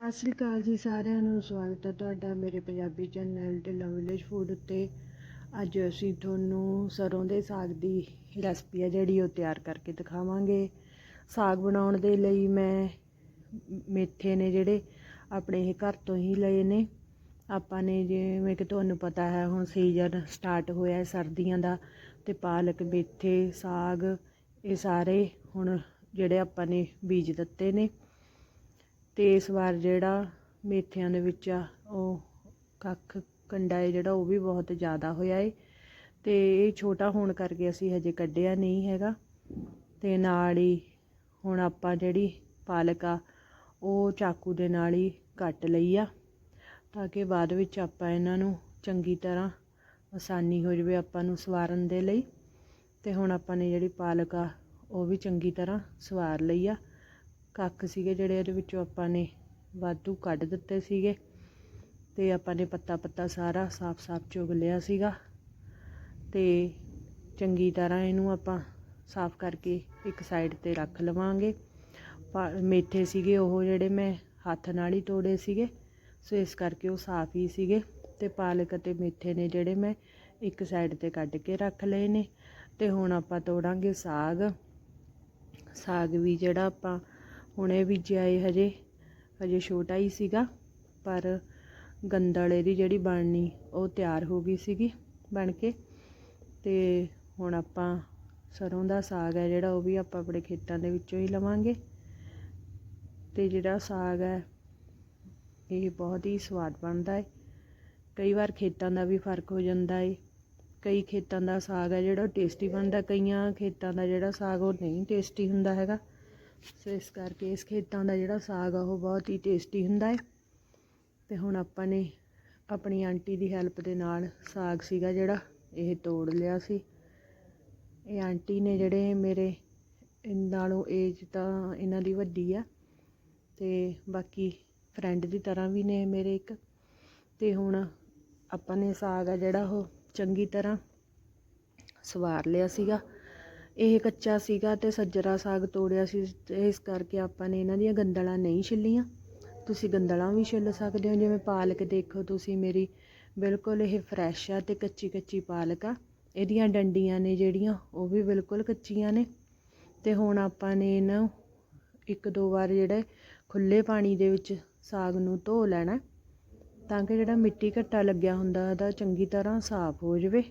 ਸਤਿ ਸ੍ਰੀ ਅਕਾਲ ਜੀ ਸਾਰਿਆਂ ਨੂੰ, ਸਵਾਗਤ ਹੈ ਤੁਹਾਡਾ ਮੇਰੇ Punjabi channel Dhilla village food ਉੱਤੇ। ਅੱਜ ਅਸੀਂ ਤੁਹਾਨੂੰ ਸਰੋਂ ਦੇ ਸਾਗ ਦੀ ਰੈਸਪੀ ਹੈ ਜਿਹੜੀ ਉਹ ਤਿਆਰ ਕਰਕੇ ਦਿਖਾਵਾਂਗੇ। ਸਾਗ ਬਣਾਉਣ ਦੇ ਲਈ ਮੈਂ ਮੇਥੇ ਨੇ ਜਿਹੜੇ ਆਪਣੇ ਇਹ ਘਰ ਤੋਂ ਹੀ ਲਏ ਨੇ। ਆਪਾਂ ਨੇ ਜਿਵੇਂ ਕਿ ਤੁਹਾਨੂੰ ਪਤਾ ਹੈ, ਹੁਣ ਸੀਜ਼ਨ ਸਟਾਰਟ ਹੋਇਆ ਸਰਦੀਆਂ ਦਾ ਤੇ ਪਾਲਕ, ਮੇਥੇ, ਸਾਗ ਇਹ ਸਾਰੇ ਹੁਣ ਜਿਹੜੇ ਆਪਾਂ ਨੇ ਬੀਜ ਦਿੱਤੇ ਨੇ। ਅਤੇ ਇਸ ਵਾਰ ਜਿਹੜਾ ਮੇਥਿਆਂ ਦੇ ਵਿੱਚ ਆ, ਉਹ ਕੱਖ ਕੰਡਾ ਹੈ ਜਿਹੜਾ, ਉਹ ਵੀ ਬਹੁਤ ਜ਼ਿਆਦਾ ਹੋਇਆ ਏ। ਅਤੇ ਇਹ ਛੋਟਾ ਹੋਣ ਕਰਕੇ ਅਸੀਂ ਹਜੇ ਕੱਢਿਆ ਨਹੀਂ ਹੈਗਾ। ਅਤੇ ਨਾਲ ਹੀ ਹੁਣ ਆਪਾਂ ਜਿਹੜੀ ਪਾਲਕ ਆ, ਉਹ ਚਾਕੂ ਦੇ ਨਾਲ ਹੀ ਕੱਟ ਲਈ ਆ, ਤਾਂ ਕਿ ਬਾਅਦ ਵਿੱਚ ਆਪਾਂ ਇਹਨਾਂ ਨੂੰ ਚੰਗੀ ਤਰ੍ਹਾਂ ਆਸਾਨੀ ਹੋ ਜਾਵੇ ਆਪਾਂ ਨੂੰ ਸਵਾਰਨ ਦੇ ਲਈ। ਤੇ ਹੁਣ ਆਪਾਂ ਨੇ ਜਿਹੜੀ ਪਾਲਕ ਆ, ਉਹ ਵੀ ਚੰਗੀ ਤਰ੍ਹਾਂ ਸਵਾਰ ਲਈ ਆ। ਕੱਖ ਸੀਗੇ ਜਿਹੜੇ ਇਹਦੇ ਵਿੱਚੋਂ ਆਪਾਂ ਨੇ ਵਾਧੂ ਕੱਢ ਦਿੱਤੇ ਸੀਗੇ ਤੇ ਆਪਾਂ ਨੇ ਪੱਤਾ ਪੱਤਾ ਸਾਰਾ ਸਾਫ਼-ਸਾਫ਼ ਚੁਗ ਲਿਆ ਸੀਗਾ ਤੇ ਚੰਗੀ ਤਰ੍ਹਾਂ ਇਹਨੂੰ ਆਪਾਂ ਸਾਫ਼ ਕਰਕੇ ਇੱਕ ਸਾਈਡ ਤੇ ਰੱਖ ਲਵਾਂਗੇ। ਮੇਥੇ ਸੀਗੇ ਉਹ ਜਿਹੜੇ ਮੈਂ ਹੱਥ ਨਾਲ ਹੀ ਤੋੜੇ ਸੀਗੇ, ਸੋ ਇਸ ਕਰਕੇ ਉਹ ਸਾਫ਼ ਹੀ ਸੀਗੇ ਤੇ ਪਾਲਕ ਅਤੇ ਮੇਥੇ ਨੇ ਜਿਹੜੇ ਮੈਂ ਇੱਕ ਸਾਈਡ ਤੇ ਕੱਢ ਕੇ ਰੱਖ ਲਏ ਨੇ। ਤੇ ਹੁਣ ਆਪਾਂ ਤੋੜਾਂਗੇ ਸਾਗ। ਸਾਗ ਵੀ ਜਿਹੜਾ ਆਪਾਂ ਹੁਣੇ ਬੀਜਿਆ ਏ ਹਜੇ ਹਜੇ ਛੋਟਾ ਹੀ ਸੀਗਾ, ਪਰ ਗੰਦਲ ਇਹਦੀ ਜਿਹੜੀ ਬਣਨੀ, ਉਹ ਤਿਆਰ ਹੋ ਗਈ ਸੀਗੀ ਬਣ ਕੇ। ਤੇ ਹੁਣ ਆਪਾਂ ਸਰੋਂ ਦਾ ਸਾਗ ਹੈ ਜਿਹੜਾ, ਉਹ ਵੀ ਆਪਾਂ ਆਪਣੇ ਖੇਤਾਂ ਦੇ ਵਿੱਚੋਂ ਹੀ ਲਵਾਂਗੇ। ਤੇ ਜਿਹੜਾ ਸਾਗ ਹੈ, ਇਹ ਬਹੁਤ ਹੀ ਸਵਾਦ ਬਣਦਾ ਹੈ। ਕਈ ਵਾਰ ਖੇਤਾਂ ਦਾ ਵੀ ਫ਼ਰਕ ਹੋ ਜਾਂਦਾ ਹੈ। ਕਈ ਖੇਤਾਂ ਦਾ ਸਾਗ ਹੈ ਜਿਹੜਾ ਟੇਸਟੀ ਬਣਦਾ, ਕਈਆਂ ਖੇਤਾਂ ਦਾ ਜਿਹੜਾ ਸਾਗ, ਉਹ ਨਹੀਂ ਟੇਸਟੀ ਹੁੰਦਾ ਹੈਗਾ। ਸੋ ਇਸ ਕਰਕੇ ਇਸ ਖੇਤਾਂ ਦਾ ਜਿਹੜਾ ਸਾਗ ਆ, ਉਹ ਬਹੁਤ ਹੀ ਟੇਸਟੀ ਹੁੰਦਾ ਹੈ। ਤੇ ਹੁਣ ਆਪਾਂ ਨੇ ਆਪਣੀ ਆਂਟੀ ਦੀ ਹੈਲਪ ਦੇ ਨਾਲ ਸਾਗ ਸੀਗਾ ਜਿਹੜਾ, ਇਹ ਤੋੜ ਲਿਆ ਸੀ। ਇਹ ਆਂਟੀ ਨੇ ਜਿਹੜੇ ਮੇਰੇ ਨਾਲੋਂ ਏਜ ਤਾਂ ਇਹਨਾਂ ਦੀ ਵੱਡੀ ਆ। ਤੇ ਬਾਕੀ ਫਰੈਂਡ ਦੀ ਤਰ੍ਹਾਂ ਵੀ ਨੇ ਮੇਰੇ ਇੱਕ। ਤੇ ਹੁਣ ਆਪਾਂ ਨੇ ਸਾਗ ਆ ਜਿਹੜਾ ਉਹ ਚੰਗੀ ਤਰ੍ਹਾਂ ਸਵਾਰ ਲਿਆ ਸੀਗਾ। ਇਹ ਕੱਚਾ ਸੀਗਾ ਤੇ ਸੱਜਰਾ ਸਾਗ ਤੋੜਿਆ ਸੀ, ਤੇ ਇਸ ਕਰਕੇ ਆਪਾਂ ਨੇ ਇਹਨਾਂ ਦੀਆਂ ਗੰਦਲਾਂ ਨਹੀਂ ਛਿੱਲੀਆਂ। ਤੁਸੀਂ ਗੰਦਲਾਂ ਵੀ ਛਿੱਲ ਸਕਦੇ ਹੋ, ਜਿਵੇਂ ਪਾਲਕ ਦੇਖੋ ਤੁਸੀਂ ਮੇਰੀ, ਬਿਲਕੁਲ ਇਹ ਫਰੈਸ਼ ਆ ਤੇ ਕੱਚੀ ਕੱਚੀ ਪਾਲਕ ਆ। ਇਹਦੀਆਂ ਡੰਡੀਆਂ ਨੇ ਜਿਹੜੀਆਂ, ਉਹ ਵੀ ਬਿਲਕੁਲ ਕੱਚੀਆਂ ਨੇ। ਤੇ ਹੁਣ ਆਪਾਂ ਨੇ ਇਹਨਾਂ ਇੱਕ ਦੋ ਵਾਰ ਜਿਹੜਾ ਖੁੱਲੇ ਪਾਣੀ ਦੇ ਵਿੱਚ ਸਾਗ ਨੂੰ ਧੋ ਲੈਣਾ। ਤਾਂ ਕਿ ਜਿਹੜਾ ਮਿੱਟੀ ਘੱਟਾ ਲੱਗਿਆ ਹੁੰਦਾ, ਉਹਦਾ ਚੰਗੀ ਤਰ੍ਹਾਂ ਸਾਫ਼ ਹੋ ਜਾਵੇ।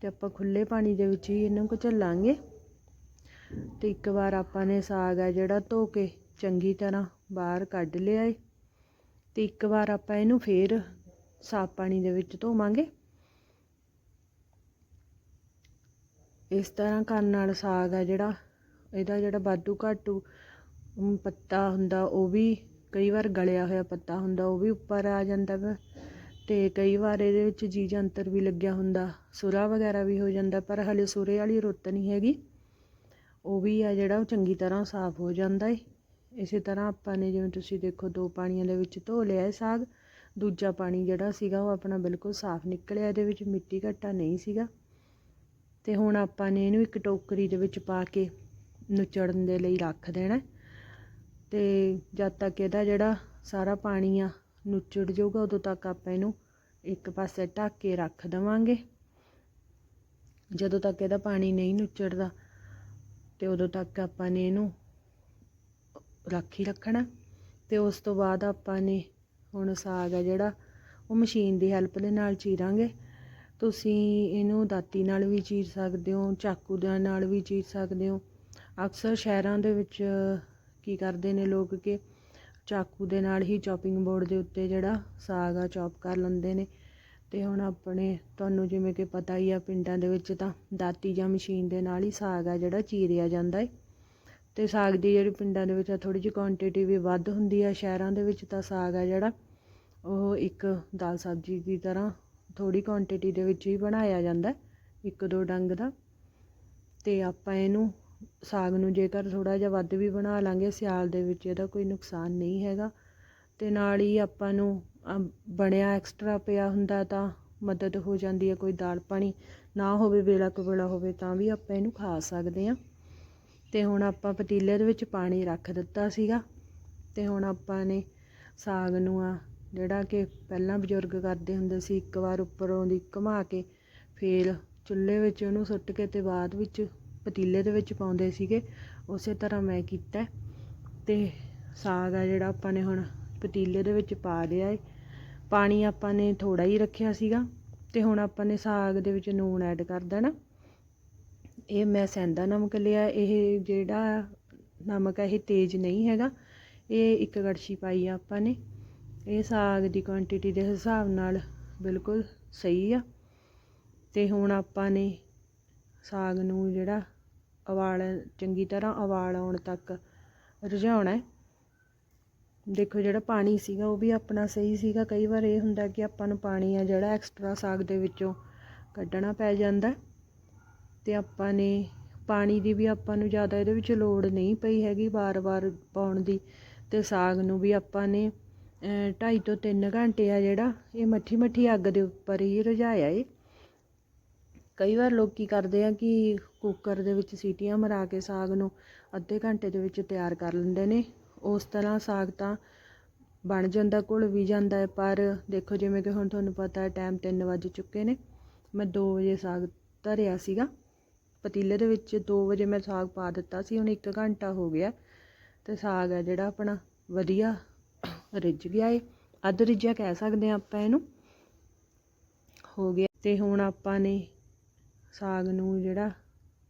ਤੇ ਆਪਾਂ ਖੁੱਲੇ ਪਾਣੀ ਦੇ ਵਿੱਚ ਹੀ ਇਹਨੂੰ ਕੁਚਲਾਂਗੇ ਤੇ ਇੱਕ ਵਾਰ ਆਪਾਂ ਨੇ ਸਾਗ ਆ ਜਿਹੜਾ ਧੋ ਕੇ ਚੰਗੀ ਤਰ੍ਹਾਂ ਬਾਹਰ ਕੱਢ ਲਿਆ ਏ। ਤੇ ਇੱਕ ਵਾਰ ਆਪਾਂ ਇਹਨੂੰ ਫੇਰ ਸਾਫ਼ ਪਾਣੀ ਦੇ ਵਿੱਚ ਧੋਵਾਂਗੇ। ਇਸ ਤਰ੍ਹਾਂ ਕਰਨ ਨਾਲ ਸਾਗ ਆ ਜਿਹੜਾ, ਇਹਦਾ ਜਿਹੜਾ ਬਾਦੂ ਘਾਟੂ ਪੱਤਾ ਹੁੰਦਾ ਉਹ ਵੀ ਕਈ ਵਾਰ ਗਲਿਆ ਹੋਇਆ ਪੱਤਾ ਹੁੰਦਾ ਉਹ ਵੀ ਉੱਪਰ ਆ ਜਾਂਦਾ ਵਾ। ਤੇ ਕਈ ਵਾਰ ਇਹਦੇ ਵਿੱਚ ਜੀ ਜੰਤਰ ਵੀ ਲੱਗਿਆ ਹੁੰਦਾ, ਸੁਰਾ ਵਗੈਰਾ ਵੀ ਹੋ ਜਾਂਦਾ, ਪਰ ਹਲੇ ਸੁਰੇ ਵਾਲੀ ਰੁੱਤ ਨਹੀਂ ਹੈਗੀ। ਉਹ ਵੀ ਆ ਜਿਹੜਾ ਉਹ ਚੰਗੀ ਤਰ੍ਹਾਂ ਸਾਫ਼ ਹੋ ਜਾਂਦਾ ਏ। ਇਸੇ ਤਰ੍ਹਾਂ ਆਪਾਂ ਨੇ ਜਿਵੇਂ ਤੁਸੀਂ ਦੇਖੋ ਦੋ ਪਾਣੀਆਂ ਦੇ ਵਿੱਚ ਧੋ ਲਿਆ ਹੈ ਸਾਗ, ਦੂਜਾ ਪਾਣੀ ਜਿਹੜਾ ਸੀਗਾ ਉਹ ਆਪਣਾ ਬਿਲਕੁਲ ਸਾਫ਼ ਨਿਕਲਿਆ ਇਹਦੇ ਵਿੱਚ, ਮਿੱਟੀ ਘੱਟਾ ਨਹੀਂ ਸੀਗਾ। ਤੇ ਹੁਣ ਆਪਾਂ ਨੇ ਇਹਨੂੰ ਇੱਕ ਟੋਕਰੀ ਦੇ ਵਿੱਚ ਪਾ ਕੇ ਨੁਚੜਨ ਦੇ ਲਈ ਰੱਖ ਦੇਣਾ ਤੇ ਜਦ ਤੱਕ ਇਹਦਾ ਜਿਹੜਾ ਸਾਰਾ ਪਾਣੀ ਆ ਨੁਚੜ ਜਾਊਗਾ, ਉਦੋਂ ਤੱਕ ਆਪਾਂ ਇਹਨੂੰ ਇੱਕ ਪਾਸੇ ਢੱਕ ਕੇ ਰੱਖ ਦਵਾਂਗੇ। ਜਦੋਂ ਤੱਕ ਇਹਦਾ ਪਾਣੀ ਨਹੀਂ ਨੁਚੜਦਾ ਤੇ ਉਦੋਂ ਤੱਕ ਆਪਾਂ ਨੇ ਇਹਨੂੰ ਰੱਖ ਹੀ ਰੱਖਣਾ। ਤੇ ਉਸ ਤੋਂ ਬਾਅਦ ਆਪਾਂ ਨੇ ਹੁਣ ਸਾਗ ਆ ਜਿਹੜਾ, ਉਹ ਮਸ਼ੀਨ ਦੀ ਹੈਲਪ ਦੇ ਨਾਲ ਚੀਰਾਂਗੇ। ਤੁਸੀਂ ਇਹਨੂੰ ਦਾਤੀ ਨਾਲ ਵੀ ਚੀਰ ਸਕਦੇ ਹੋ, ਚਾਕੂ ਦੇ ਨਾਲ ਵੀ ਚੀਰ ਸਕਦੇ ਹੋ। ਅਕਸਰ ਸ਼ਹਿਰਾਂ ਦੇ ਵਿੱਚ ਕੀ ਕਰਦੇ ਨੇ ਲੋਕ ਕਿ ਚਾਕੂ ਦੇ ਨਾਲ ਹੀ ਚੌਪਿੰਗ ਬੋਰਡ ਦੇ ਉੱਤੇ ਜਿਹੜਾ ਸਾਗ ਆ ਚੌਪ ਕਰ ਲੈਂਦੇ ਨੇ। ਅਤੇ ਹੁਣ ਆਪਣੇ ਤੁਹਾਨੂੰ ਜਿਵੇਂ ਕਿ ਪਤਾ ਹੀ ਆ ਪਿੰਡਾਂ ਦੇ ਵਿੱਚ ਤਾਂ ਦਾਤੀ ਜਾਂ ਮਸ਼ੀਨ ਦੇ ਨਾਲ ਹੀ ਸਾਗ ਆ ਜਿਹੜਾ ਚੀਰਿਆ ਜਾਂਦਾ ਹੈ ਅਤੇ ਸਾਗ ਦੀ ਜਿਹੜੀ ਪਿੰਡਾਂ ਦੇ ਵਿੱਚ ਥੋੜ੍ਹੀ ਜਿਹੀ ਕੁਆਂਟਿਟੀ ਵੀ ਵੱਧ ਹੁੰਦੀ ਆ, ਸ਼ਹਿਰਾਂ ਦੇ ਵਿੱਚ ਤਾਂ ਸਾਗ ਆ ਜਿਹੜਾ, ਉਹ ਇੱਕ ਦਾਲ ਸਬਜ਼ੀ ਦੀ ਤਰ੍ਹਾਂ ਥੋੜ੍ਹੀ ਕੁਆਂਟਿਟੀ ਦੇ ਵਿੱਚ ਹੀ ਬਣਾਇਆ ਜਾਂਦਾ ਇੱਕ ਦੋ ਡੰਗ ਦਾ। ਅਤੇ ਆਪਾਂ ਇਹਨੂੰ ਸਾਗ ਨੂੰ ਜੇਕਰ ਥੋੜ੍ਹਾ ਜਿਹਾ ਵੱਧ ਵੀ ਬਣਾ ਲਾਂਗੇ, ਸਿਆਲ ਦੇ ਵਿੱਚ ਇਹਦਾ ਕੋਈ ਨੁਕਸਾਨ ਨਹੀਂ ਹੈਗਾ। ਅਤੇ ਨਾਲ ਹੀ ਆਪਾਂ ਨੂੰ ਬਣਿਆ ਐਕਸਟਰਾ ਪਿਆ ਹੁੰਦਾ ਤਾਂ ਮਦਦ ਹੋ ਜਾਂਦੀ ਹੈ ਕੋਈ ਦਾਲ ਪਾਣੀ ਨਾ ਹੋਵੇ, ਵੇਲਾ ਕੁ ਹੋਵੇ ਤਾਂ ਵੀ ਆਪਾਂ ਇਹਨੂੰ ਖਾ ਸਕਦੇ ਹਾਂ। ਅਤੇ ਹੁਣ ਆਪਾਂ ਪਤੀਲੇ ਦੇ ਵਿੱਚ ਪਾਣੀ ਰੱਖ ਦਿੱਤਾ ਸੀਗਾ ਅਤੇ ਹੁਣ ਆਪਾਂ ਨੇ ਸਾਗ ਨੂੰ ਆ ਜਿਹੜਾ ਕਿ ਪਹਿਲਾਂ ਬਜ਼ੁਰਗ ਕਰਦੇ ਹੁੰਦੇ ਸੀ, ਇੱਕ ਵਾਰ ਉੱਪਰੋਂ ਦੀ ਘੁਮਾ ਕੇ ਫੇਰ ਚੁੱਲ੍ਹੇ ਵਿੱਚ ਉਹਨੂੰ ਸੁੱਟ ਕੇ ਤੇ ਬਾਅਦ ਵਿੱਚ ਪਤੀਲੇ ਦੇ ਵਿੱਚ ਪਾਉਂਦੇ ਸੀਗੇ, ਉਸੇ ਤਰ੍ਹਾਂ ਮੈਂ ਕੀਤਾ। ਅਤੇ ਸਾਗ ਆ ਜਿਹੜਾ ਆਪਾਂ ਨੇ ਹੁਣ ਪਤੀਲੇ ਦੇ ਵਿੱਚ ਪਾ ਲਿਆ ਏ। ਪਾਣੀ ਆਪਾਂ ਨੇ ਥੋੜਾ ਹੀ ਰੱਖਿਆ ਸੀਗਾ ਤੇ ਹੁਣ ਆਪਾਂ ਨੇ ਸਾਗ ਦੇ ਵਿੱਚ ਨੂਣ ਐਡ ਕਰ ਦੇਣਾ। ਇਹ ਮੈਂ ਸੈਂਦਾ ਨਮਕ ਲਿਆ, ਇਹ ਜਿਹੜਾ ਨਮਕ ਹੈ ਇਹ ਤੇਜ਼ ਨਹੀਂ ਹੈਗਾ, ਇਹ ਇੱਕ ਕੜਛੀ ਪਾਈ ਆ ਆਪਾਂ ਨੇ। ਇਹ ਸਾਗ ਦੀ ਕੁਆਂਟੀਟੀ ਦੇ ਹਿਸਾਬ ਨਾਲ ਬਿਲਕੁਲ ਸਹੀ ਆ। ਤੇ ਹੁਣ ਆਪਾਂ ਨੇ ਸਾਗ ਨੂੰ ਜਿਹੜਾ ਉਬਾਲ, ਚੰਗੀ ਤਰ੍ਹਾਂ ਉਬਾਲ ਆਉਣ ਤੱਕ ਰਝਾਉਣਾ ਹੈ। ਦੇਖੋ ਜਿਹੜਾ ਪਾਣੀ ਸੀਗਾ ਉਹ ਵੀ ਆਪਣਾ ਸਹੀ ਸੀਗਾ ਕਈ ਵਾਰ ਇਹ ਹੁੰਦਾ ਕਿ ਆਪਾਂ ਨੂੰ ਪਾਣੀ ਆ ਜਿਹੜਾ ਐਕਸਟਰਾ ਸਾਗ ਦੇ ਵਿੱਚੋਂ ਕੱਢਣਾ ਪੈ ਜਾਂਦਾ ਹੈ। ਤੇ ਆਪਾਂ ਨੇ ਪਾਣੀ ਦੀ ਵੀ ਆਪਾਂ ਨੂੰ ਜ਼ਿਆਦਾ ਇਹਦੇ ਵਿੱਚ ਲੋੜ ਨਹੀਂ ਪਈ ਹੈਗੀ ਵਾਰ-ਵਾਰ ਪਾਉਣ ਦੀ ਤੇ ਸਾਗ ਨੂੰ ਵੀ ਆਪਾਂ ਨੇ ਅਹ, ਢਾਈ ਤੋਂ 3 ਘੰਟੇ ਆ ਜਿਹੜਾ ਇਹ ਮੱਠੀ ਮੱਠੀ ਅੱਗ ਦੇ ਉੱਪਰ ਹੀ ਰਝਾਇਆ ਏ ਕਈ ਵਾਰ ਲੋਕ ਕੀ ਕਰਦੇ ਆ ਕਿ ਕੁੱਕਰ ਦੇ ਵਿੱਚ ਸੀਟੀਆਂ ਮਰਾ ਕੇ ਸਾਗ ਨੂੰ ਅੱਧੇ ਘੰਟੇ ਦੇ ਵਿੱਚ ਤਿਆਰ ਕਰ ਲੈਂਦੇ ਨੇ ਉਸ ਤਰ੍ਹਾਂ ਸਾਗ ਤਾਂ ਬਣ ਜਾਂਦਾ, ਘੁਲ ਵੀ ਜਾਂਦਾ ਹੈ, ਪਰ ਦੇਖੋ ਜਿਵੇਂ ਕਿ ਹੁਣ ਤੁਹਾਨੂੰ ਪਤਾ ਹੈ ਟਾਈਮ 3 ਵੱਜ ਚੁੱਕੇ ਨੇ। ਮੈਂ 2 ਵਜੇ ਸਾਗ ਧਰਿਆ ਸੀਗਾ। ਪਤੀਲੇ ਦੇ ਵਿੱਚ 2 ਵਜੇ ਮੈਂ ਸਾਗ ਪਾ ਦਿੱਤਾ ਸੀ, ਹੁਣ 1 ਘੰਟਾ ਹੋ ਗਿਆ ਤੇ ਸਾਗ ਹੈ ਜਿਹੜਾ ਆਪਣਾ ਵਧੀਆ ਰਿੱਝ ਗਿਆ ਏ। ਅੱਧ ਰਿੱਝਿਆ ਕਹਿ ਸਕਦੇ ਆ ਆਪਾਂ ਇਹਨੂੰ। ਹੋ ਗਿਆ। ਤੇ ਹੁਣ ਆਪਾਂ ਨੇ ਸਾਗ ਨੂੰ ਜਿਹੜਾ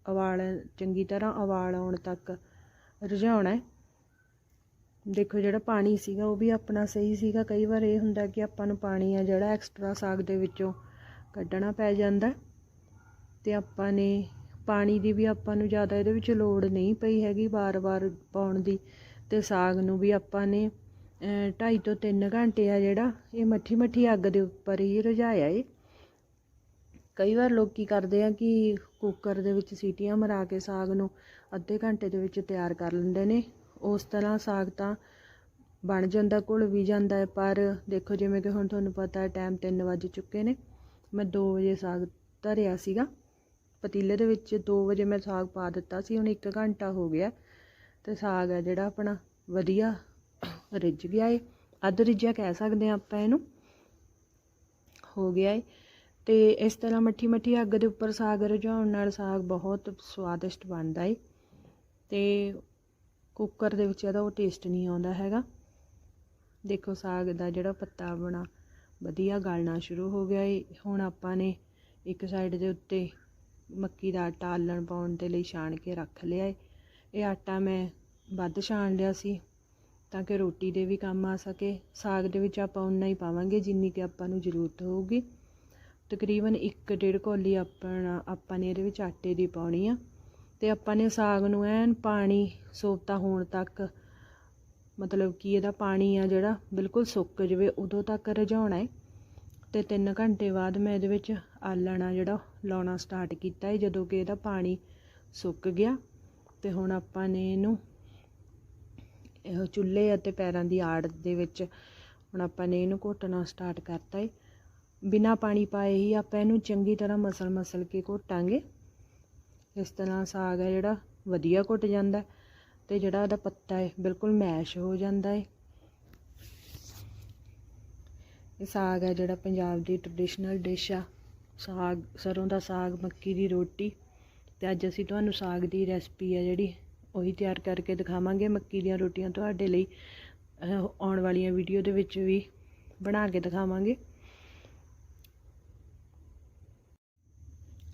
ਉਬਾਲ, ਚੰਗੀ ਤਰ੍ਹਾਂ ਉਬਾਲ ਆਉਣ ਤੱਕ ਰਝਾਉਣਾ ਹੈ। ਦੇਖੋ ਜਿਹੜਾ ਪਾਣੀ ਸੀਗਾ ਉਹ ਵੀ ਆਪਣਾ ਸਹੀ ਸੀਗਾ ਕਈ ਵਾਰ ਇਹ ਹੁੰਦਾ ਕਿ ਆਪਾਂ ਨੂੰ ਪਾਣੀ ਆ ਜਿਹੜਾ ਐਕਸਟਰਾ ਸਾਗ ਦੇ ਵਿੱਚੋਂ ਕੱਢਣਾ ਪੈ ਜਾਂਦਾ ਹੈ। ਤੇ ਆਪਾਂ ਨੇ ਪਾਣੀ ਦੀ ਵੀ ਆਪਾਂ ਨੂੰ ਜ਼ਿਆਦਾ ਇਹਦੇ ਵਿੱਚ ਲੋੜ ਨਹੀਂ ਪਈ ਹੈਗੀ ਵਾਰ-ਵਾਰ ਪਾਉਣ ਦੀ ਤੇ ਸਾਗ ਨੂੰ ਵੀ ਆਪਾਂ ਨੇ ਅਹ, ਢਾਈ ਤੋਂ 3 ਘੰਟੇ ਆ ਜਿਹੜਾ ਇਹ ਮੱਠੀ ਮੱਠੀ ਅੱਗ ਦੇ ਉੱਪਰ ਹੀ ਰਝਾਇਆ ਏ ਕਈ ਵਾਰ ਲੋਕ ਕੀ ਕਰਦੇ ਆ ਕਿ ਕੁੱਕਰ ਦੇ ਵਿੱਚ ਸੀਟੀਆਂ ਮਰਾ ਕੇ ਸਾਗ ਨੂੰ ਅੱਧੇ ਘੰਟੇ ਦੇ ਵਿੱਚ ਤਿਆਰ ਕਰ ਲੈਂਦੇ ਨੇ ਉਸ ਤਰ੍ਹਾਂ ਸਾਗ ਤਾਂ ਬਣ ਜਾਂਦਾ, ਘੁਲ ਵੀ ਜਾਂਦਾ ਹੈ, ਪਰ ਦੇਖੋ ਜਿਵੇਂ ਕਿ ਹੁਣ ਤੁਹਾਨੂੰ ਪਤਾ ਹੈ ਟਾਈਮ 3 ਵੱਜ ਚੁੱਕੇ ਨੇ। ਮੈਂ 2 ਵਜੇ ਸਾਗ ਧਰਿਆ ਸੀਗਾ। ਪਤੀਲੇ ਦੇ ਵਿੱਚ 2 ਵਜੇ ਮੈਂ ਸਾਗ ਪਾ ਦਿੱਤਾ ਸੀ, ਹੁਣ 1 ਘੰਟਾ ਹੋ ਗਿਆ ਤੇ ਸਾਗ ਹੈ ਜਿਹੜਾ ਆਪਣਾ ਵਧੀਆ ਰਿੱਝ ਗਿਆ ਏ। ਅੱਧ ਰਿੱਝਿਆ ਕਹਿ ਸਕਦੇ ਆ ਆਪਾਂ ਇਹਨੂੰ। ਹੋ ਗਿਆ ਏ। ਤੇ ਇਸ ਤਰ੍ਹਾਂ ਮੱਠੀ ਮੱਠੀ ਅੱਗ ਦੇ ਉੱਪਰ ਸਾਗ ਰਝਾਉਣ ਨਾਲ ਸਾਗ ਬਹੁਤ ਸਵਾਦਿਸ਼ਟ ਬਣਦਾ ਏ। ਤੇ ਕੁੱਕਰ ਦੇ ਵਿੱਚ ਇਹਦਾ ਉਹ ਟੇਸਟ ਨਹੀਂ ਆਉਂਦਾ ਹੈਗਾ। ਦੇਖੋ ਸਾਗ ਦਾ ਜਿਹੜਾ ਪੱਤਾ ਬਣਾ, ਵਧੀਆ ਗਲਣਾ ਸ਼ੁਰੂ ਹੋ ਗਿਆ ਏ। ਹੁਣ ਆਪਾਂ ਨੇ ਇੱਕ ਸਾਈਡ ਦੇ ਉੱਤੇ ਮੱਕੀ ਦਾ ਆਟਾ ਆਲਣ ਪਾਉਣ ਦੇ ਲਈ ਛਾਣ ਕੇ ਰੱਖ ਲਿਆ ਏ। ਇਹ ਆਟਾ ਮੈਂ ਵੱਧ ਛਾਣ ਲਿਆ ਸੀ ਤਾਂ ਕਿ ਰੋਟੀ ਦੇ ਵੀ ਕੰਮ ਆ ਸਕੇ। ਸਾਗ ਦੇ ਵਿੱਚ ਆਪਾਂ ਉਨਾ ਹੀ ਪਾਵਾਂਗੇ ਜਿੰਨੀ ਕਿ ਆਪਾਂ ਨੂੰ ਜ਼ਰੂਰਤ ਹੋਊਗੀ। ਤਕਰੀਬਨ 1.5 ਕੌਲੀ ਆਪਣਾ, ਆਪਾਂ ਨੇ ਇਹਦੇ ਵਿੱਚ ਆਟੇ ਦੀ ਪਾਉਣੀ ਆ। ਤੇ ਆਪਾਂ ਨੇ ਸਾਗ ਨੂੰ ਐਨ ਪਾਣੀ ਸੋਫਤਾ ਹੋਣ ਤੱਕ, ਮਤਲਬ ਕਿ ਇਹਦਾ ਪਾਣੀ ਆ ਜਿਹੜਾ ਬਿਲਕੁਲ ਸੁੱਕ ਜਵੇ, ਉਦੋਂ ਤੱਕ ਰਝਾਉਣਾ ਹੈ ਤੇ 3 ਘੰਟੇ ਬਾਅਦ ਮੈਂ ਇਹਦੇ ਵਿੱਚ ਆਲਣ ਜਿਹੜਾ ਲਾਉਣਾ ਸਟਾਰਟ ਕੀਤਾ ਹੈ ਜਦੋਂ ਕਿ ਇਹਦਾ ਪਾਣੀ ਸੁੱਕ ਗਿਆ। ਤੇ ਹੁਣ ਆਪਾਂ ਨੇ ਇਹਨੂੰ ਇਹ ਚੁੱਲ੍ਹੇ ਅਤੇ ਪੈਰਾਂ ਦੀ ਆੜ ਦੇ ਵਿੱਚ ਹੁਣ ਆਪਾਂ ਨੇ ਇਹਨੂੰ ਘੋਟਣਾ ਸਟਾਰਟ ਕਰਤਾ ਹੈ ਬਿਨਾ ਪਾਣੀ ਪਾਏ ਹੀ ਆਪਾਂ ਇਹਨੂੰ ਚੰਗੀ ਤਰ੍ਹਾਂ ਮਸਲ ਮਸਲ ਕੇ ਘੋਟਾਂਗੇ। ਇਸ ਤਰ੍ਹਾਂ ਸਾਗ ਹੈ ਜਿਹੜਾ ਵਧੀਆ ਘੁੱਟ ਜਾਂਦਾ ਹੈ ਤੇ ਜਿਹੜਾ ਉਹਦਾ ਪੱਤਾ ਹੈ ਬਿਲਕੁਲ ਮੈਸ਼ ਹੋ ਜਾਂਦਾ ਹੈ। ਇਹ ਸਾਗ ਹੈ ਜਿਹੜਾ ਪੰਜਾਬ ਦੀ ਟ੍ਰੈਡੀਸ਼ਨਲ ਡਿਸ਼ ਆ। ਸਾਗ, ਸਰੋਂ ਦਾ ਸਾਗ, ਮੱਕੀ ਦੀ ਰੋਟੀ ਤੇ ਅੱਜ ਅਸੀਂ ਤੁਹਾਨੂੰ ਸਾਗ ਦੀ ਰੈਸਪੀ ਹੈ ਜਿਹੜੀ ਉਹੀ ਤਿਆਰ ਕਰਕੇ ਦਿਖਾਵਾਂਗੇ। ਮੱਕੀ ਦੀਆਂ ਰੋਟੀਆਂ ਤੁਹਾਡੇ ਲਈ ਆਉਣ ਵਾਲੀਆਂ ਵੀਡੀਓ ਦੇ ਵਿੱਚ ਵੀ ਬਣਾ ਕੇ ਦਿਖਾਵਾਂਗੇ।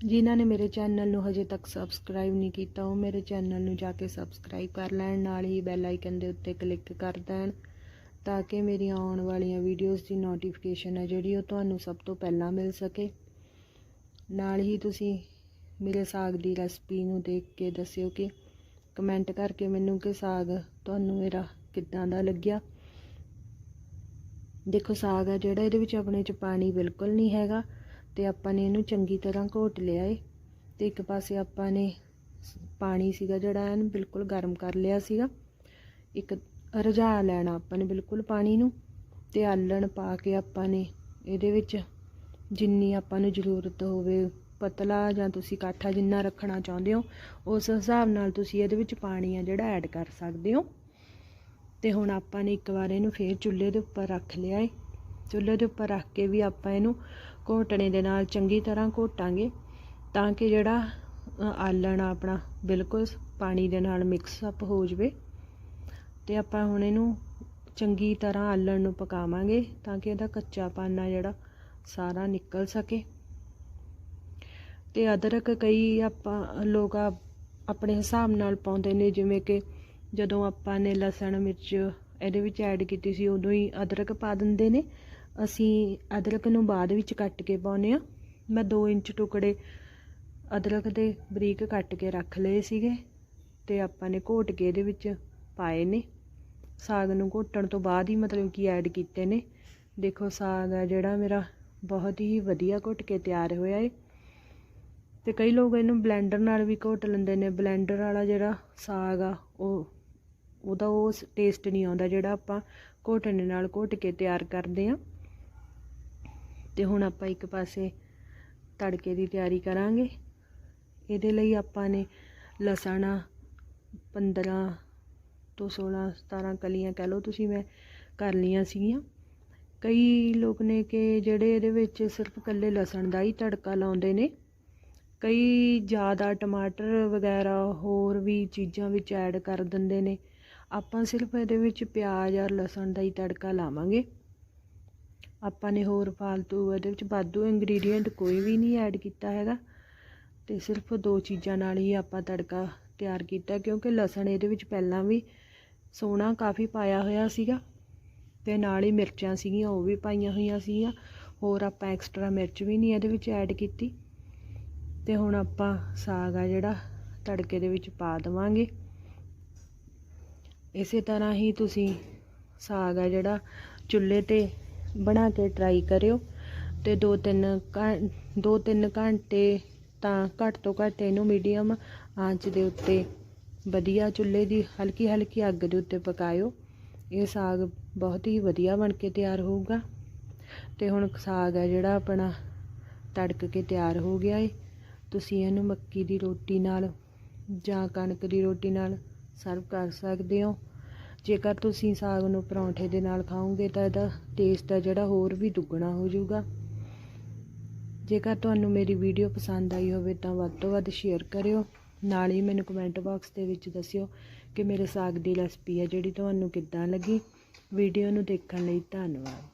ਜਿਨ੍ਹਾਂ ਨੇ ਮੇਰੇ ਚੈਨਲ ਨੂੰ ਹਜੇ ਤੱਕ ਸਬਸਕ੍ਰਾਈਬ ਨਹੀਂ ਕੀਤਾ, ਉਹ ਮੇਰੇ ਚੈਨਲ ਨੂੰ ਜਾ ਕੇ ਸਬਸਕ੍ਰਾਈਬ ਕਰ ਲੈਣ, ਨਾਲ ਹੀ ਬੈਲ ਆਈਕਨ ਦੇ ਉੱਤੇ ਕਲਿੱਕ ਕਰ ਦੇਣ, ਤਾਂ ਕਿ ਮੇਰੀਆਂ ਆਉਣ ਵਾਲੀਆਂ ਵੀਡੀਓਜ਼ ਦੀ ਨੋਟੀਫਿਕੇਸ਼ਨ ਹੈ ਜਿਹੜੀ ਉਹ ਤੁਹਾਨੂੰ ਸਭ ਤੋਂ ਪਹਿਲਾਂ ਮਿਲ ਸਕੇ। ਨਾਲ ਹੀ ਤੁਸੀਂ ਮੇਰੇ ਸਾਗ ਦੀ ਰੈਸਪੀ ਨੂੰ ਦੇਖ ਕੇ ਦੱਸਿਓ ਕਿ ਕਮੈਂਟ ਕਰਕੇ ਮੈਨੂੰ ਕਿ ਸਾਗ ਤੁਹਾਨੂੰ ਮੇਰਾ ਕਿੱਦਾਂ ਦਾ ਲੱਗਿਆ। ਦੇਖੋ, ਸਾਗ ਆ ਜਿਹੜਾ, ਇਹਦੇ ਵਿੱਚ ਆਪਣੇ ਚ ਪਾਣੀ ਬਿਲਕੁਲ ਨਹੀਂ ਹੈਗਾ। ਤੇ ਆਪਾਂ ਨੇ ਇਹਨੂੰ ਚੰਗੀ ਤਰ੍ਹਾਂ ਘੋਟ ਲਿਆ ਏ। ਤੇ ਇੱਕ ਪਾਸੇ ਆਪਾਂ ਨੇ ਪਾਣੀ ਸੀਗਾ ਜਿਹੜਾ, ਇਹਨੂੰ ਬਿਲਕੁਲ ਗਰਮ ਕਰ ਲਿਆ ਸੀਗਾ। ਇੱਕ ਰਝਾ ਲੈਣਾ ਆਪਾਂ ਨੇ ਬਿਲਕੁਲ ਪਾਣੀ ਨੂੰ। ਤੇ ਆਲਣ ਪਾ ਕੇ ਆਪਾਂ ਨੇ ਇਹਦੇ ਵਿੱਚ ਜਿੰਨੀ ਆਪਾਂ ਨੂੰ ਜ਼ਰੂਰਤ ਹੋਵੇ, ਪਤਲਾ ਜਾਂ ਤੁਸੀਂ ਕਾਠਾ ਜਿੰਨਾ ਰੱਖਣਾ ਚਾਹੁੰਦੇ ਹੋ, ਉਸ ਹਿਸਾਬ ਨਾਲ ਤੁਸੀਂ ਇਹਦੇ ਵਿੱਚ ਪਾਣੀ ਆ ਜਿਹੜਾ ਐਡ ਕਰ ਸਕਦੇ ਹੋ। ਤੇ ਹੁਣ ਆਪਾਂ ਨੇ ਇੱਕ ਵਾਰ ਇਹਨੂੰ ਫੇਰ ਚੁੱਲ੍ਹੇ ਦੇ ਉੱਪਰ ਰੱਖ ਲਿਆ ਏ। ਚੁੱਲ੍ਹੇ ਦੇ ਉੱਪਰ ਰੱਖ ਕੇ ਵੀ ਆਪਾਂ ਇਹਨੂੰ ਘੋਟਣੇ ਦੇ ਨਾਲ ਚੰਗੀ ਤਰ੍ਹਾਂ ਘੋਟਾਂਗੇ ਤਾਂ ਕਿ ਜਿਹੜਾ ਅ, ਆਲਣ ਆਪਣਾ ਬਿਲਕੁਲ ਪਾਣੀ ਦੇ ਨਾਲ ਮਿਕਸ ਅਪ ਹੋ ਜਵੇ ਤੇ ਆਪਾਂ ਹੁਣ ਇਹਨੂੰ ਚੰਗੀ ਤਰ੍ਹਾਂ ਆਲਣ ਨੂੰ ਪਕਾਵਾਂਗੇ ਤਾਂ ਕਿ ਇਹਦਾ ਕੱਚਾ ਪਾਨਾ ਜਿਹੜਾ ਸਾਰਾ ਨਿਕਲ ਸਕੇ। ਤੇ ਅਦਰਕ ਕਈ ਆਪਾਂ ਲੋਕ ਆਪਣੇ ਹਿਸਾਬ ਨਾਲ ਪਾਉਂਦੇ ਨੇ ਜਿਵੇਂ ਕਿ ਜਦੋਂ ਆਪਾਂ ਨੇ ਲਸਣ ਮਿਰਚ ਇਹਦੇ ਵਿੱਚ ਐਡ ਕੀਤੀ ਸੀ ਉਦੋਂ ਹੀ ਅਦਰਕ ਪਾ ਦਿੰਦੇ ਨੇ। ਅਸੀਂ ਅਦਰਕ ਨੂੰ ਬਾਅਦ ਵਿੱਚ ਕੱਟ ਕੇ ਪਾਉਂਦੇ ਆ ਮੈਂ 2 ਇੰਚ ਟੁਕੜੇ ਅਦਰਕ ਦੇ ਬਰੀਕ ਕੱਟ ਕੇ ਰੱਖ ਲਏ ਸੀਗੇ ਤੇ ਆਪਾਂ ਨੇ ਘੋਟ ਕੇ ਇਹਦੇ ਵਿੱਚ ਪਾਏ ਨੇ। ਸਾਗ ਨੂੰ ਘੋਟਣ ਤੋਂ ਬਾਅਦ ਹੀ ਮਤਲਬ ਕਿ ਐਡ ਕੀਤੇ ਨੇ। ਦੇਖੋ, ਸਾਗ ਆ ਜਿਹੜਾ ਮੇਰਾ ਬਹੁਤ ਹੀ ਵਧੀਆ ਘੁੱਟ ਕੇ ਤਿਆਰ ਹੋਇਆ ਏ। ਤੇ ਕਈ ਲੋਕ ਇਹਨੂੰ ਬਲੈਂਡਰ ਨਾਲ ਵੀ ਘੋਟ ਲੈਂਦੇ ਨੇ। ਬਲੈਂਡਰ ਵਾਲਾ ਜਿਹੜਾ ਸਾਗ ਆ, ਉਹ ਉਹਦਾ ਉਹ ਟੇਸਟ ਨਹੀਂ ਆਉਂਦਾ ਜਿਹੜਾ ਆਪਾਂ ਘੋਟਣੇ ਨਾਲ ਘੋਟ ਕੇ ਤਿਆਰ ਕਰਦੇ ਆ ਤੇ ਹੁਣ ਆਪਾਂ ਇੱਕ ਪਾਸੇ ਤੜਕੇ ਦੀ ਤਿਆਰੀ ਕਰਾਂਗੇ। ਇਹਦੇ ਲਈ ਆਪਾਂ ਨੇ ਲਸਣ 15 ਤੋਂ 16 17 ਕਲੀਆਂ ਕਹਿ ਲਓ ਤੁਸੀਂ, ਮੈਂ ਕਰ ਲਈਆਂ ਸੀਗੀਆਂ। ਕਈ ਲੋਕ ਨੇ ਕਿ ਜਿਹੜੇ ਇਹਦੇ ਵਿੱਚ ਸਿਰਫ ਕੱਲੇ ਲਸਣ ਦਾ ਹੀ ਤੜਕਾ ਲਾਉਂਦੇ ਨੇ। ਕਈ ਜ਼ਿਆਦਾ ਟਮਾਟਰ ਵਗੈਰਾ ਹੋਰ ਵੀ ਚੀਜ਼ਾਂ ਵਿੱਚ ਐਡ ਕਰ ਦਿੰਦੇ ਨੇ। ਆਪਾਂ ਸਿਰਫ ਇਹਦੇ ਵਿੱਚ ਪਿਆਜ਼ ਔਰ ਲਸਣ ਦਾ ਹੀ ਤੜਕਾ ਲਾਵਾਂਗੇ। ਆਪਾਂ ਨੇ ਹੋਰ ਫਾਲਤੂ ਇਹਦੇ ਵਿੱਚ ਵਾਧੂ ਇੰਗਰੀਡੀਅੰਟ ਕੋਈ ਵੀ ਨਹੀਂ ਐਡ ਕੀਤਾ ਹੈਗਾ ਤੇ ਸਿਰਫ ਦੋ ਚੀਜ਼ਾਂ ਨਾਲ ਹੀ ਆਪਾਂ ਤੜਕਾ ਤਿਆਰ ਕੀਤਾ ਕਿਉਂਕਿ ਲਸਣ ਇਹਦੇ ਵਿੱਚ ਪਹਿਲਾਂ ਵੀ ਸੋਨਾ ਕਾਫੀ ਪਾਇਆ ਹੋਇਆ ਸੀਗਾ ਤੇ ਨਾਲ ਹੀ ਮਿਰਚਾਂ ਸੀਗੀਆਂ, ਉਹ ਵੀ ਪਾਈਆਂ ਹੋਈਆਂ ਸੀਗੀਆਂ, ਹੋਰ ਆਪਾਂ ਐਕਸਟਰਾ ਮਿਰਚ ਵੀ ਨਹੀਂ ਇਹਦੇ ਵਿੱਚ ਐਡ ਕੀਤੀ ਤੇ ਹੁਣ ਆਪਾਂ ਸਾਗ ਆ ਜਿਹੜਾ ਤੜਕੇ ਦੇ ਵਿੱਚ ਪਾ ਦੇਵਾਂਗੇ। ਇਸੇ ਤਰ੍ਹਾਂ ਹੀ ਤੁਸੀਂ ਸਾਗ ਆ ਜਿਹੜਾ ਚੁੱਲ੍ਹੇ ਤੇ ਬਣਾ ਕੇ ਟਰਾਈ ਕਰਿਓ ਤੇ ਦੋ ਤਿੰਨ ਘੰ, ਦੋ ਤਿੰਨ ਘੰਟੇ ਤਾਂ ਘੱਟ ਤੋਂ ਘੱਟ ਇਹਨੂੰ ਮੀਡੀਅਮ ਆਂਚ ਦੇ ਉੱਤੇ ਵਧੀਆ ਚੁੱਲ੍ਹੇ ਦੀ ਹਲਕੀ ਹਲਕੀ ਅੱਗ ਦੇ ਉੱਤੇ ਪਕਾਇਓ। ਇਹ ਸਾਗ ਬਹੁਤ ਹੀ ਵਧੀਆ ਬਣ ਕੇ ਤਿਆਰ ਹੋਊਗਾ। ਤੇ ਹੁਣ ਸਾਗ ਹੈ ਜਿਹੜਾ ਆਪਣਾ ਤੜਕ ਕੇ ਤਿਆਰ ਹੋ ਗਿਆ ਏ। ਤੁਸੀਂ ਇਹਨੂੰ ਮੱਕੀ ਦੀ ਰੋਟੀ ਨਾਲ ਜਾਂ ਕਣਕ ਦੀ ਰੋਟੀ ਨਾਲ ਸਰਵ ਕਰ ਸਕਦੇ ਹੋ। ਜੇਕਰ ਤੁਸੀਂ ਸਾਗ ਨੂੰ ਪਰੌਂਠੇ ਦੇ ਨਾਲ ਖਾਓਗੇ ਤਾਂ ਇਹਦਾ ਟੇਸਟ ਆ ਜਿਹੜਾ ਹੋਰ ਵੀ ਦੁੱਗਣਾ ਹੋ ਜਾਊਗਾ। ਜੇਕਰ ਤੁਹਾਨੂੰ ਮੇਰੀ ਵੀਡੀਓ ਪਸੰਦ ਆਈ ਹੋਵੇ ਤਾਂ ਵੱਧ ਤੋਂ ਵੱਧ ਸ਼ੇਅਰ ਕਰਿਓ। ਨਾਲ ਹੀ ਮੈਨੂੰ ਕਮੈਂਟ ਬਾਕਸ ਦੇ ਵਿੱਚ ਦੱਸਿਓ ਕਿ ਮੇਰੇ ਸਾਗ ਦੀ ਰੈਸਪੀ ਹੈ ਜਿਹੜੀ ਤੁਹਾਨੂੰ ਕਿੱਦਾਂ ਲੱਗੀ। ਵੀਡੀਓ ਨੂੰ ਦੇਖਣ ਲਈ ਧੰਨਵਾਦ।